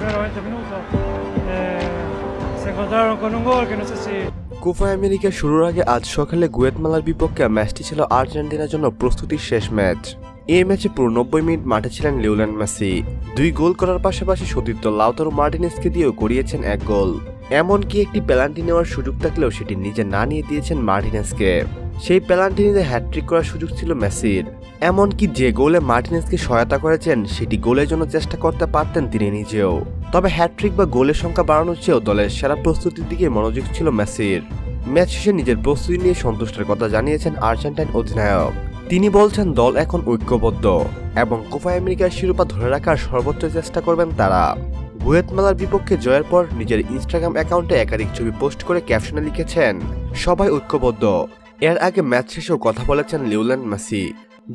primeros 20 minutos. Eh, se encontraron con un gol que no sé si Copa America শুরুর আগে আজ সকালে গুয়েতমালার বিপক্ষে ম্যাচটি ছিল আর্জেন্টিনার জন্য প্রস্তুতির শেষ ম্যাচ এই ম্যাচে পুরো নব্বই মিনিট মাঠে ছিলেন লিওল্যান্ড মেসি দুই গোল করার পাশাপাশি সতীর্থ লাউতারো মার্টিনেসকে দিয়েও করিয়েছেন এক গোল এমনকি একটি পেনাল্টি নেওয়ার সুযোগ থাকলেও সেটি নিজে না নিয়ে দিয়েছেন মার্টিনেসকে। সেই পেনাল্টি নিতে হ্যাট্রিক করার সুযোগ ছিল মেসির। এমনকি যে গোলে মার্টিনেসকে সহায়তা করেছেন, সেটি গোলের জন্য চেষ্টা করতে পারতেন তিনি নিজেও। তবে হ্যাট্রিক বা গোলের সংখ্যা বাড়ানোর চেয়েও দলের সেরা প্রস্তুতির দিকে মনোযোগ ছিল মেসির। ম্যাচ শেষে নিজের প্রস্তুতি নিয়ে সন্তুষ্টের কথা জানিয়েছেন আর্জেন্টাইন অধিনায়ক। তিনি বলছেন, দল এখন ঐক্যবদ্ধ এবং কোপা আমেরিকার শিরোপা ধরে রাখার সর্বোচ্চ চেষ্টা করবেন তারা। গুয়েতমালার বিপক্ষে জয়ের পর নিজের ইনস্টাগ্রাম অ্যাকাউন্টে একাধিক ছবি পোস্ট করে ক্যাপশনে লিখেছেন, সবাই ঐক্যবদ্ধ। এর আগে ম্যাচ শেষেও কথা বলেছেন লিওল্যান্ড মেসি,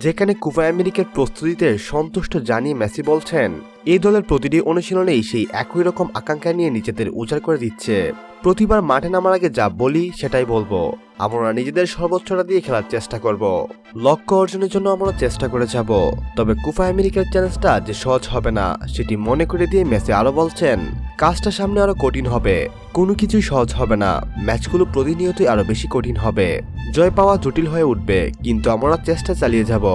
যেখানে কুপা আমেরিকার প্রস্তুতিতে সন্তুষ্ট জানিয়ে মেসি বলছেন, এই দলের প্রতিটি অনুশীলনেই সেই একই রকম আকাঙ্ক্ষা নিয়ে নিজেদের উজাড় করে দিচ্ছে। প্রতিবার মাঠে নামার আগে যা বলি সেটাই বলব। আমরা নিজেদের সর্বোচ্চটা দিয়ে খেলার চেষ্টা করব। লক্ষ্য অর্জনের জন্য আমরা চেষ্টা করে যাব। তবে কুফা আমেরিকার চ্যালেঞ্জটা যে সহজ হবে না, সেটি মনে করে দিয়ে মেসি আরও বলছেন, কাজটা সামনে আরও কঠিন হবে। কোনো কিছুই সহজ হবে না। ম্যাচগুলো প্রতিনিয়তই আরও বেশি কঠিন হবে। জয় পাওয়া জটিল হয়ে উঠবে, কিন্তু আমরা চেষ্টা চালিয়ে যাব।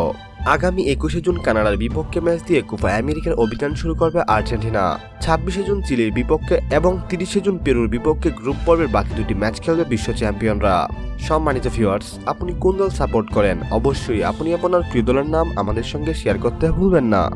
আগামী একুশে জুন কানাডার বিপক্ষে ম্যাচ দিয়ে কোপা আমেরিকার অভিযান শুরু করবে আর্জেন্টিনা। ছাব্বিশে জুন চিলির বিপক্ষে এবং তিরিশে জুন পেরুর বিপক্ষে গ্রুপ পর্বের বাকি দুটি ম্যাচ খেলবে বিশ্ব চ্যাম্পিয়নরা। সম্মানিত ভিউয়ার্স আপনি কোন দল সাপোর্ট করেন? অবশ্যই আপনি আপনার প্রিয় দলের নাম আমাদের সঙ্গে শেয়ার করতে ভুলবেন না।